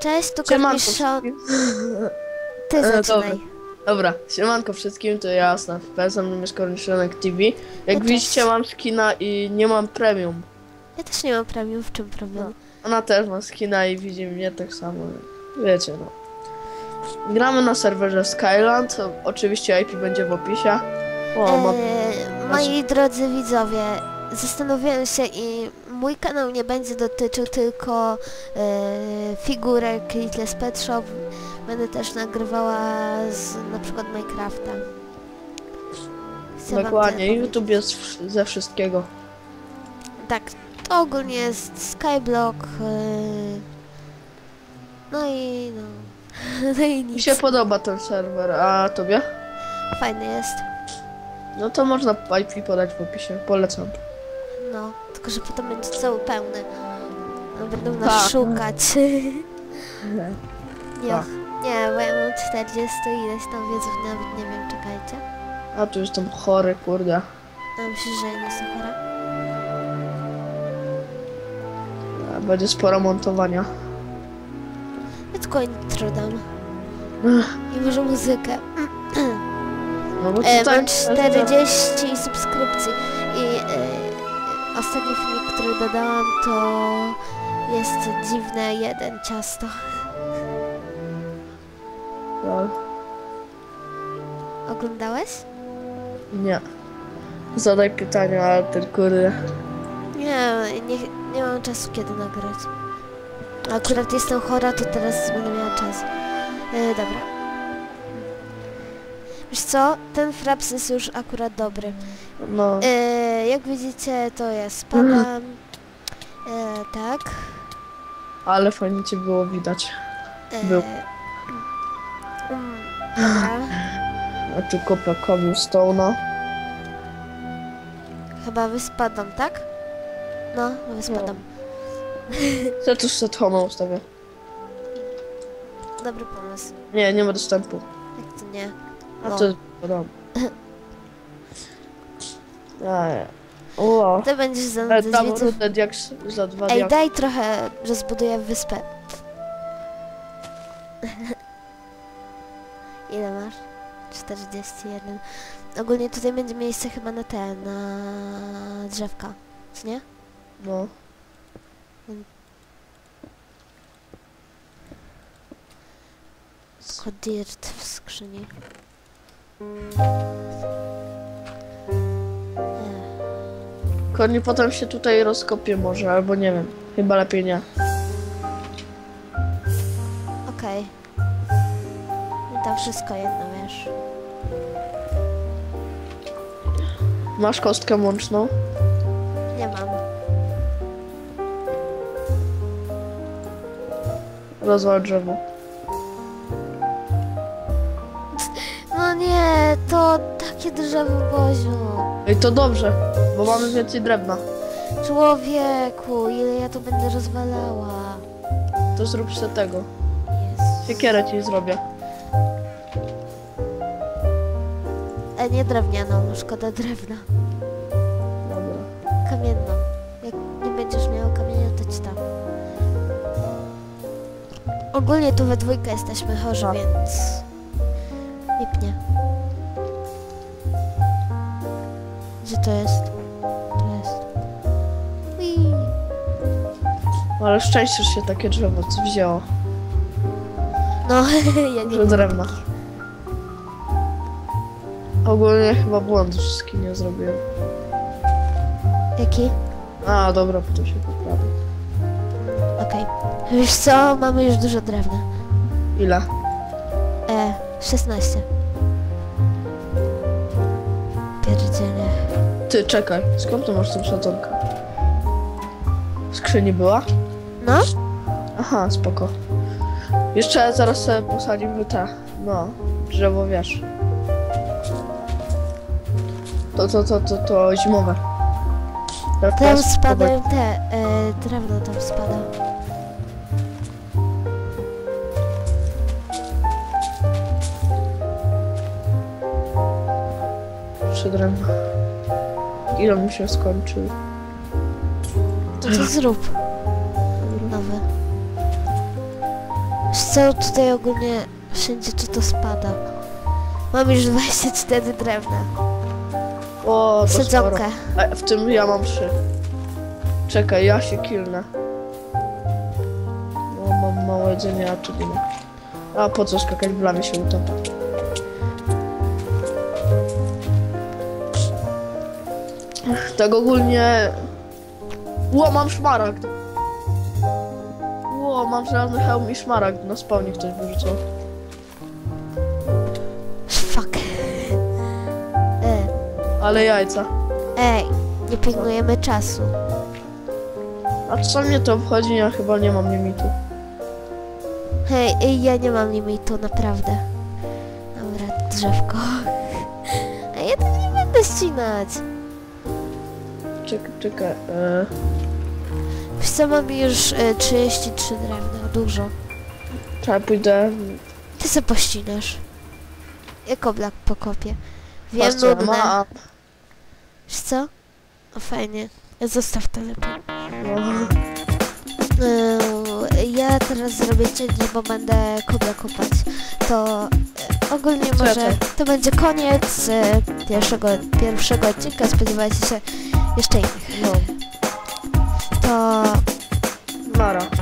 Cześć, tu wszystkim. Ty E, zaczynaj. dobra. Dobra, siemanko wszystkim, to ja, Snaf mną jest Korniszonek TV. Jak No widzicie mam skina i nie mam premium. Ja też nie mam premium, w czym problem? Ona też ma skina i widzi mnie tak samo. Wiecie no. Gramy na serwerze Skyland, oczywiście IP będzie w opisie. O, ma... E, moi drodzy widzowie, zastanowiłem się i mój kanał nie będzie dotyczył tylko e, figurek Little's Pet Shop. Będę też nagrywała z na przykład Minecrafta. Chcę Dokładnie, YouTube jest ze wszystkiego. Tak, to ogólnie jest Skyblock. E, no i no. No i Mi nic. się podoba ten serwer, a tobie? Fajny jest. No to można IP podać w opisie, polecam. No, tylko że potem będzie cały pełny. No, będą nas Tak. szukać. nie, Tak. nie, bo ja mam 40 ileś tam wiedzów, nawet nie wiem, czekajcie. A tu jestem chory, kurde. A myślisz, że ja nie jestem chora? A, Będzie sporo montowania. Ja tylko intro dam. I może muzykę. No bo E, mam 40 subskrypcji i e, ostatni filmik, który dodałam to jest dziwne jeden ciasto. No, Oglądałeś? nie. Zadaj pytania, ale ten kurde... Nie, nie, nie mam czasu kiedy nagrać. Akurat jestem chora, to teraz będę miała czas. E, dobra. Wiesz co? Ten fraps jest już akurat dobry. No, E, jak widzicie, to ja spadam. E, tak. ale fajnie cię było widać. E, Był. mm, dobra. A tu kopia cobblestone'a. Chyba wyspadam, tak? No, wyspadam. Co tu set home ustawię? Dobry pomysł. Nie, nie ma dostępu. Jak to nie? A No. to jest wiadomo. Ej. Ło. Ty będziesz za E, Dam widzów. rudę diaks za dwa Ej, diaks. daj trochę, rozbuduję wyspę. Ile masz? 41. Ogólnie tutaj będzie miejsce chyba na te, na drzewka, co nie? No. Tylko dirt w skrzyni. Ech, Korni potem się tutaj rozkopie może, albo nie wiem. Chyba lepiej nie. Okej. I tam wszystko jedno, wiesz. Masz kostkę łączną? Nie mam. Rozwal drzewo. Nie, to takie drzewo Boziu. Ej, to dobrze, bo mamy więcej drewna. Człowieku, ile ja to będę rozwalała. To zrób sobie tego. Jezus. Siekierę ci zrobię. E, nie drewnianą, szkoda drewna. Dobra. Kamienną. Jak nie będziesz miał kamienia, to ci tam. Ogólnie tu we dwójkę jesteśmy chorzy, Tak. więc... Lipnie. To jest? To jest. Ui. Ale szczęście, że się takie drzewo co wzięło. No, ja nie Że drewna. Ogólnie chyba błąd wszystkie nie zrobiłem. Jaki? A, dobra, potem się poprawi. Okej. Wiesz co? Mamy już dużo drewna. Ile? E, 16. Ty, czekaj. Skąd tu masz tą sadzonkę? W skrzyni była? No? Aha, spoko. Jeszcze zaraz sobie posadzimy te, no, drzewo, wiesz. To, to, to, to, to zimowe. Teraz Tam spadają te, e, drewno tam spada. Trzy drewna. Ile mi się skończył? No to zrób nowy. Wiesz co, tutaj ogólnie wszędzie czy to spada. Mam już 24 drewna. O, to sporo. A w tym ja mam trzy. Czekaj, ja się kilnę. No, mam mało jedzenia, a czy nie. A po co skakać w lamie się utopa? Tak ogólnie... Ło, mam szmaragd! Ło, mam żelazny hełm i szmaragd. Na spawnie ktoś wyrzucał. Fuck. E, Ale jajca. ej, nie pilnujemy czasu. A co mnie to obchodzi? Ja chyba nie mam limitu. Hej, ej, ja nie mam limitu, naprawdę. Dobra, drzewko. A ja to nie będę ścinać. Czekaj, czekaj. E... Wiesz co, mam już e, 33 drewna, dużo. Czekaj, pójdę. Ty se pościnasz. Jak oblak pokopię. Wiem, Patrz, co ja nudne. mam. Wiesz co? O, fajnie. Zostaw to lepiej. No. Yy, ja teraz zrobię cięcie, bo będę kobla kopać. To e, ogólnie może Czekaj. to będzie koniec e, pierwszego, pierwszego odcinka. Spodziewajcie się jeszcze innych. no. To Nara.